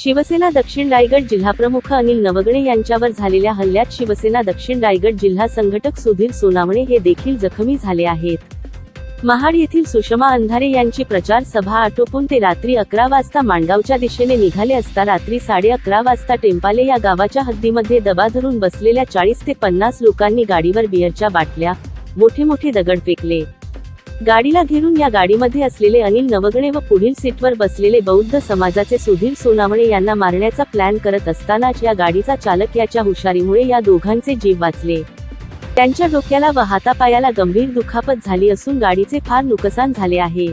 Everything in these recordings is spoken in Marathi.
शिवसेना दक्षिण रायगड जिल्हाप्रमुख अनिल नवगणे यांच्यावर झालेल्या हल्ल्यात शिवसेना दक्षिण रायगड जिल्हा संघटक सुधीर सोनावणे हे देखील जखमी झाले आहेत. महाड येथील सुषमा अंधारे यांची प्रचार सभा आटोपून ते रात्री अकरा वाजता मांडगावच्या दिशेने निघाले असता रात्री साडे अकरा वाजता टेंपाले या गावाच्या हद्दीमध्ये दबा धरून बसलेल्या चाळीस ते पन्नास लोकांनी गाडीवर बिअरच्या बाटल्या मोठे मोठे दगड फेकले. गाडीला घेरून या गाडीमध्ये असलेले अनिल नवगणे व पुढील सीटवर बसलेले बौद्ध समाजाचे सुधीर सोनावणे यांना मारण्याचा प्लॅन करत असतानाच या गाडीचा चालक याच्या हुशारीमुळे या दोघांचे जीव वाचले. त्यांच्या डोक्याला व हातापायाला गंभीर दुखापत झाली असून गाडीचे फार नुकसान झाले आहे.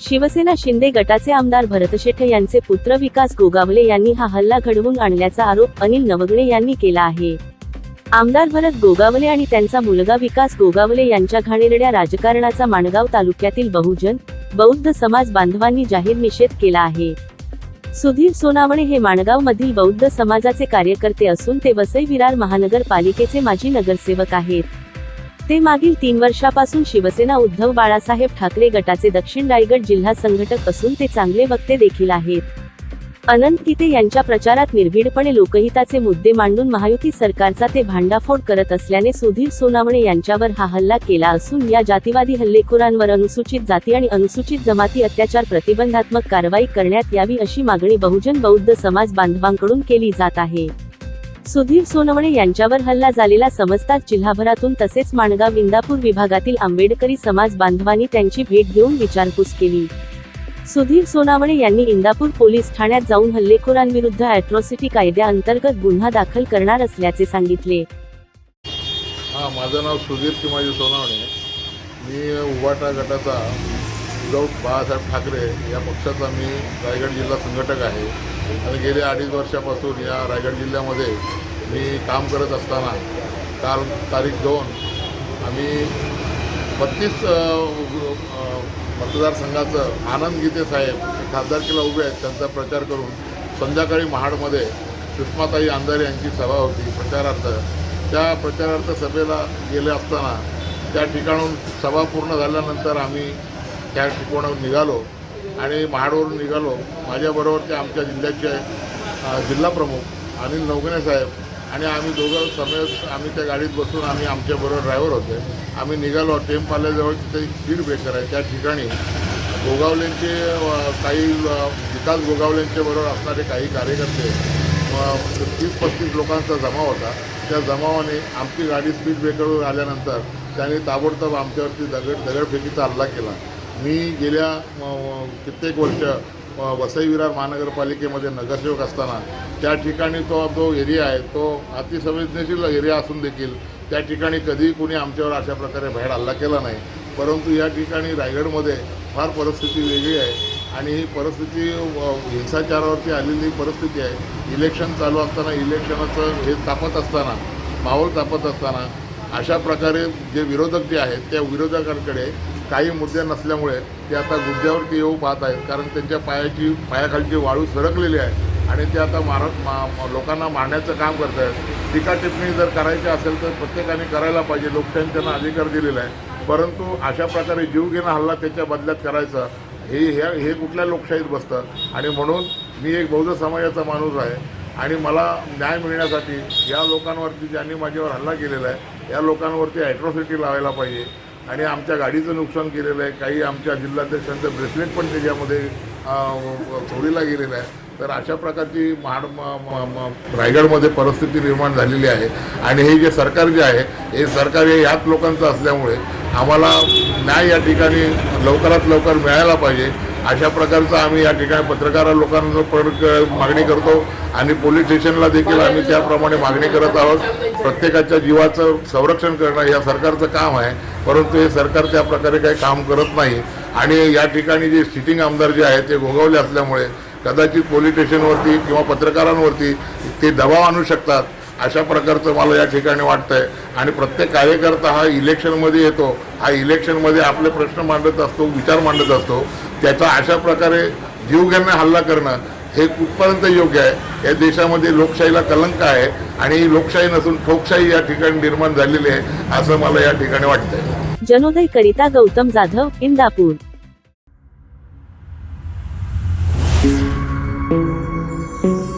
शिवसेना शिंदे गटाचे आमदार भरतशेठ यांचे पुत्र विकास गोगावले यांनी हा हल्ला घडवून आणल्याचा आरोप अनिल नवगणे यांनी केला आहे. आमदार भरत गोगावले आणि त्यांचा मुलगा विकास गोगावले यांच्या घाणेरड्या राजकारणाचा माणगाव तालुक्यातील बहुजन बौद्ध समाज बांधवांनी जाहीर निषेध केला आहे. सुधीर सोनावणे हे माणगाव मधील बौद्ध समाजाचे कार्यकर्ते असून ते वसई विरार महानगरपालिकेचे माजी नगरसेवक आहेत. ते मागील तीन वर्षापासून शिवसेना उद्धव बाळासाहेब ठाकरे गटाचे दक्षिण रायगड जिल्हा संघटक असून ते चांगले वक्ते देखील आहेत. अनंत गीते यांच्या प्रचारात निर्भीडपणे लोकहिताचे मुद्दे मांडून महायुती सरकारचा ते भांडाफोड करत असल्याने सुधीर सोनावणे यांच्यावर हा हल्ला केला असून या जातीवादी हल्लेखोरांवर अनुसूचित जाती आणि अनुसूचित जमाती अत्याचार प्रतिबंधात्मक कारवाई करण्यात यावी अशी मागणी बहुजन बौद्ध समाज बांधवांकडून केली जात आहे. सुधीर सोनवणे यांच्यावर हल्ला झालेला समजताच जिल्हाभरातून तसेच माणगाव इंदापूर विभागातील आंबेडकरी समाज बांधवांनी त्यांची भेट घेऊन विचारपूस केली. सुधीर सोनावणे यांनी इंदापूर पोलीस ठाण्यात जाऊन हल्लेखोरांविरुद्ध अॅट्रॉसिटी कायद्याअंतर्गत गुन्हा दाखल करणार असल्याचे सांगितले. हां माझं नाव सुधीर किमाजी सोनावणे. मी उभाटा गटाचा उद्धव बाळासाहेब ठाकरे या पक्षाचा मी रायगड जिल्हा संघटक आहे. आणि गेल्या अडीच वर्षापासून या रायगड जिल्ह्यामध्ये मी काम करत असताना काल तारीख दोन आम्ही बत्तीस मतदारसंघाचं आनंद गीते साहेब खासदारकीला उभे आहेत त्यांचा प्रचार करून संध्याकाळी महाडमध्ये सुषमाताई अंधारे यांची सभा होती प्रचारार्थ. त्या प्रचारार्थ सभेला गेले असताना त्या ठिकाणून सभा पूर्ण झाल्यानंतर आम्ही त्या ठिकाणाहून निघालो आणि महाडवरून निघालो. माझ्याबरोबर ते आमच्या जिल्ह्याचे जिल्हाप्रमुख अनिल नवगणे साहेब आणि आम्ही दोघं समेत आम्ही त्या गाडीत बसून आम्ही आमच्याबरोबर ड्रायव्हर होते. आम्ही निघालो टेम्पाल्याजवळ तिथे एक स्पीड ब्रेकर आहे त्या ठिकाणी गोगावलेंचे काही विकास गोगावलेंच्या बरोबर असणारे काही कार्यकर्ते तीस पस्तीस लोकांचा जमाव होता. त्या जमावाने आमची गाडी स्पीड ब्रेकरवर आल्यानंतर त्यांनी ताबडतोब आमच्यावरती दगड दगडफेकीचा हल्ला केला. मी गेल्या कित्येक वर्ष वसई विरार महानगरपालिकेमध्ये नगरसेवक असताना त्या ठिकाणी तो जो एरिया आहे तो अतिसंवेदनशील एरिया असून देखील त्या ठिकाणी कधीही कुणी आमच्यावर अशा प्रकारे बाहेर हल्ला केला नाही. परंतु या ठिकाणी रायगडमध्ये फार परिस्थिती वेगळी आहे आणि ही परिस्थिती हिंसाचारावरती आलेली परिस्थिती आहे. इलेक्शन चालू असताना इलेक्शनाचं हे तापत असताना माहोल तापत असताना अशा प्रकारे जे विरोधक जे आहेत त्या विरोधकांकडे काही मुद्दे नसल्यामुळे ते आता गुद्द्यावरती येऊ पाहत आहेत. कारण त्यांच्या पायाची पायाखालची वाळू सरकलेली आहे. आणि ते आता मार मा मा- लोकांना मारण्याचं काम करत आहेत. टीका टिप्पणी जर करायची असेल तर प्रत्येकाने करायला पाहिजे. लोकशाही त्यांना अधिकार दिलेला आहे. परंतु अशा प्रकारे जीवघेणा हल्ला त्याच्या बदल्यात करायचा हे हे हे कुठल्या लोकशाहीत बसतं? आणि म्हणून मी एक बौद्ध समाजाचा माणूस आहे. आणि मला न्याय मिळण्यासाठी या लोकांवरती ज्यांनी माझ्यावर हल्ला केलेला आहे या लोकांवरती ॲट्रॉसिटी लावायला पाहिजे. आणि आमच्या गाडीचं नुकसान केलेलं आहे. काही आमच्या जिल्हाध्यक्षांचं ब्रेसलेट पण त्याच्यामध्ये चोरीला गेलेलं आहे. तर अशा प्रकारची महाड म- म- रायगडमध्ये परिस्थिती निर्माण झालेली आहे. आणि हे जे सरकार जे आहे हे सरकार हे याच लोकांचं असल्यामुळे आम्हाला न्याय या ठिकाणी लवकरात लवकर मिळायला पाहिजे. अशा प्रकारचं आम्ही या ठिकाणी पत्रकार लोकांना पण मागणी करतो आणि पोलीस स्टेशनला देखील आम्ही त्याप्रमाणे मागणी करत आहोत. प्रत्येकाच्या जीवाचं संरक्षण करणं या सरकारचं काम आहे परंतु हे सरकार त्या प्रकारे काही काम करत नाही. आणि या ठिकाणी जे सिटिंग आमदार जे आहेत ते गोगावले असल्यामुळे कदाचित पोलीस स्टेशनवरती किंवा पत्रकारांवरती ते दबाव आणू शकतात. अशा प्रकारचं मला या ठिकाणी वाटतंय. आणि प्रत्येक कार्यकर्ता हा इलेक्शनमध्ये येतो. हा इलेक्शनमध्ये आपले प्रश्न मांडत असतो विचार मांडत असतो. त्याचा अशा प्रकारे जीवघेणा हल्ला करणं हे कुठपर्यंत योग्य आहे? या देशामध्ये लोकशाहीला कलंक आहे आणि लोकशाही नसून ठोकशाही या ठिकाणी निर्माण झालेली आहे असं मला या ठिकाणी वाटतंय. जनोदय करिता गौतम जाधव इंदापूर. आहे